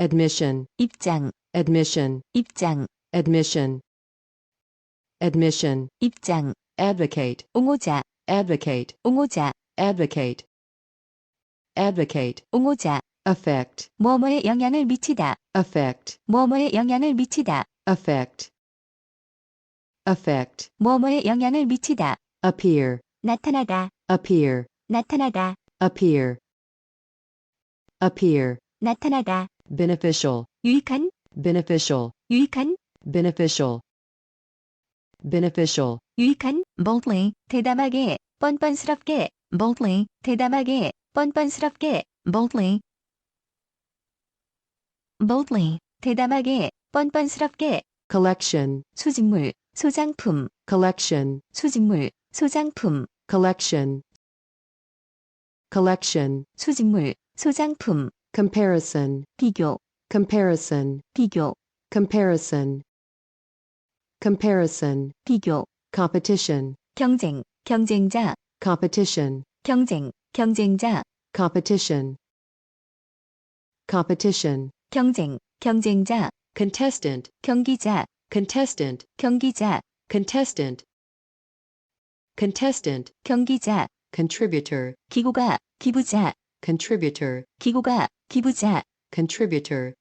admission, 입장, admission, 입장, admission, admission, 입장, advocate, 옹호자, advocate, 옹호자, advocate, advocate, 옹호자, affect, 뭐뭐에 영향을 미치다, affect, 뭐뭐에 영향을 미치다, affect, affect, 뭐뭐에 영향을 미치다, appear, 나타나다, appear, 나타나다, appear, appear, 나타나다, Beneficial, 유익한, beneficial, 유익한, beneficial, beneficial, 유익한, boldly, 대담하게, 뻔뻔스럽게, boldly, 대담하게, 뻔뻔스럽게, boldly, boldly, 대담하게, 뻔뻔스럽게, collection, 수직물, 소장품, collection, 수직물, 소장품, collection, collection, 수직물, 소장품, comparison, 비교, comparison, 비교, comparison, comparison, 비교, competition, 경쟁, 경쟁자, competition, 경쟁, 경쟁자, competition, competition, 경쟁, 경쟁자, contestant, 경기자, contestant, 경기자, contestant, contestant, 경기자, contributor, 기고가, 기부자, contributor, 기고가, 기부자, contributor,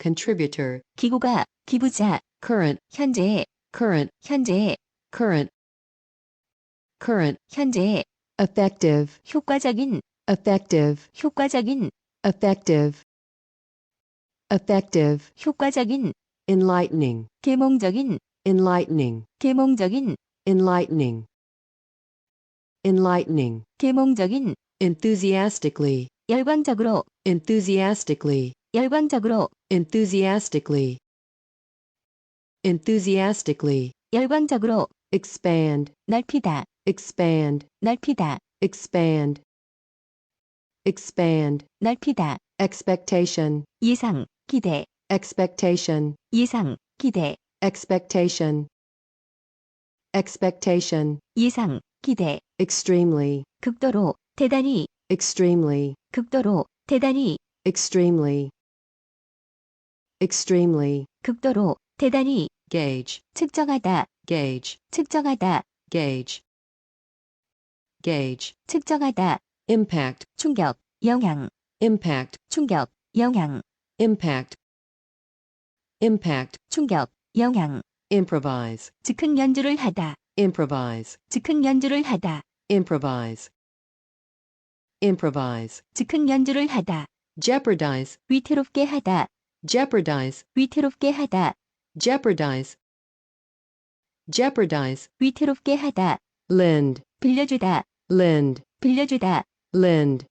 contributor, 기고가, 기부자, current, 현재, current, 현재, current, current, 현재, effective, 효과적인, effective, 효과적인, effective, effective, 효과적인, enlightening, 계몽적인, enlightening, 계몽적인, enlightening, enlightening, 계몽적인, enthusiastically, 열광적으로, enthusiastically, 열광적으로, enthusiastically, enthusiastically, 열광적으로, expand, 넓히다, expand, 넓히다, expand, expand, 넓히다, expectation, 예상, 기대, expectation, 예상, 기대, expectation, expectation, 예상, 기대, extremely, 극도로, 대단히, extremely, 극도로, 대단히, extremely, extremely, 극도로, 대단히, gauge, 측정하다, gauge, 측정하다, gauge, gauge, 측정하다, impact, 충격, 영향, impact, 충격, 영향, impact, impact, 충격, 영향, improvise, 즉흥 연주를 하다, improvise, 즉흥 연주를 하다, improvise, improvise, 즉흥 연주를 하다, jeopardize, 위태롭게 하다, jeopardize, 위태롭게 하다, jeopardize, jeopardize, 위태롭게 하다, lend, 빌려주다, lend, 빌려주다, lend,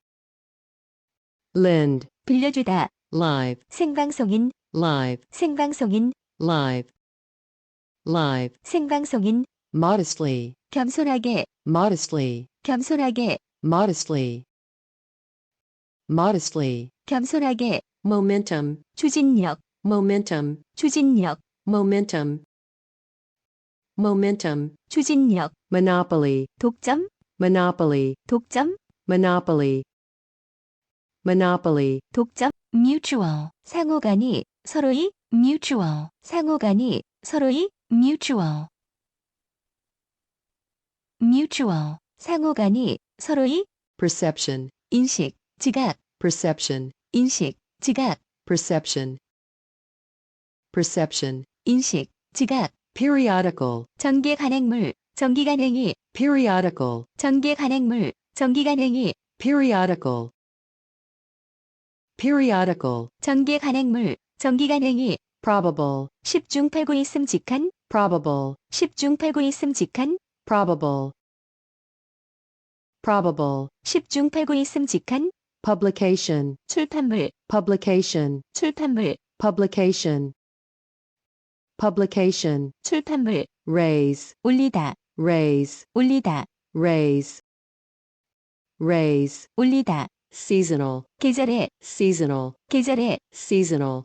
lend, 빌려주다, live, 생방송인, live, 생방송인, live, live, 생방송인, modestly, 겸손하게, modestly, 겸손하게, modestly, modestly, 겸손하게, momentum, 추진력, momentum, 추진력, momentum, momentum, 추진력, monopoly, 독점, monopoly, 독점, monopoly, monopoly, 독점, mutual, 상호간이, 서로이, mutual, 상호간이, 서로이, mutual, mutual, 상호간이, 서로이, perception, 인식, 지각, perception, 인식, 지각, perception, perception, 인식, 지각, periodical, 전개 간행물, 전기 간행이, periodical, 전개 간행물, 전기 간행이, periodical, periodical, 전개 간행물, 전기 간행이, probable, 10중 8구 있음 직한, probable, 10중 8구 있음 직한, probable, probable, 10중 8구 있음 직한, publication, 출판물, publication, 출판물, publication, publication, 출판물, raise, 올리다, raise, 올리다, raise, raise, 올리다, seasonal, 계절에, seasonal, 계절에, seasonal,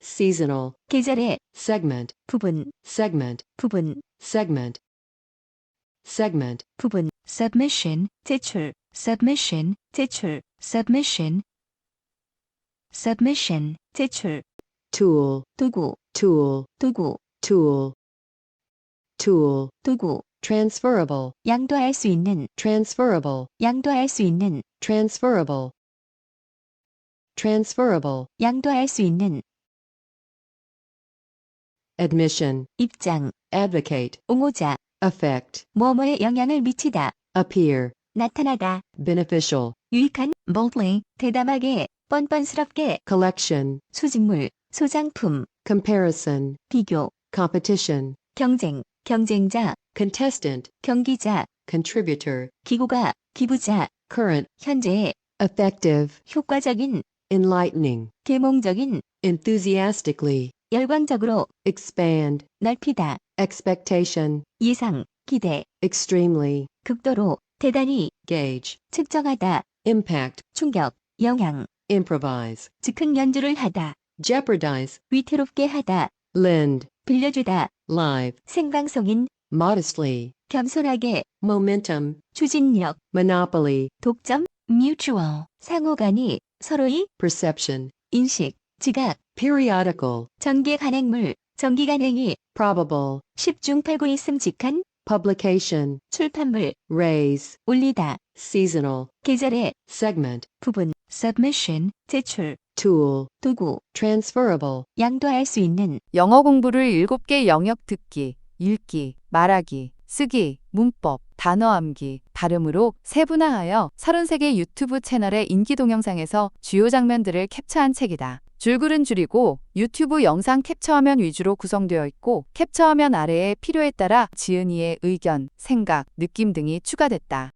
seasonal, 계절에, segment, 부분, segment, 부분, segment, segment, 부분, submission, 제출, submission, 제출, submission, submission, 제출, tool, 도구, tool, 도구, tool, tool, 도구, transferable, 양도할 수 있는, transferable, 양도할 수 있는, transferable, transferable, 양도할 수 있는, admission, 입장, advocate, 옹호자, affect, 뭐뭐에 영향을 미치다, appear, 나타나다, beneficial, 유익한, boldly, 대담하게, 뻔뻔스럽게, collection, 수직물, 소장품, comparison, 비교, competition, 경쟁, 경쟁자, contestant, 경기자, contributor, 기고가, 기부자, current, 현재, effective, 효과적인, enlightening, 계몽적인, enthusiastically, 열광적으로, expand, 넓히다, expectation, 예상, 기대, extremely, 극도로, 대단히, gauge, 측정하다, impact, 충격, 영향, improvise, 즉흥 연주를 하다, jeopardize, 위태롭게 하다, lend, 빌려주다, live, 생방송인, modestly, 겸손하게, momentum, 추진력, monopoly, 독점, mutual, 상호간이, 서로의, perception, 인식, 지각, periodical, 전개 간행물, 전기 간행이, probable, 10중 8구 있음 직한, publication, 출판물, raise, 올리다, seasonal, 계절의, segment, 부분, submission, 제출, tool, 도구, transferable, 양도할 수 있는, 영어 공부를 7개 영역 듣기, 읽기, 말하기, 쓰기, 문법, 단어 암기, 발음으로 세분화하여 33개 유튜브 채널의 인기 동영상에서 주요 장면들을 캡처한 책이다. 줄글은 줄이고 유튜브 영상 캡처화면 위주로 구성되어 있고 캡처화면 아래에 필요에 따라 지은이의 의견, 생각, 느낌 등이 추가됐다.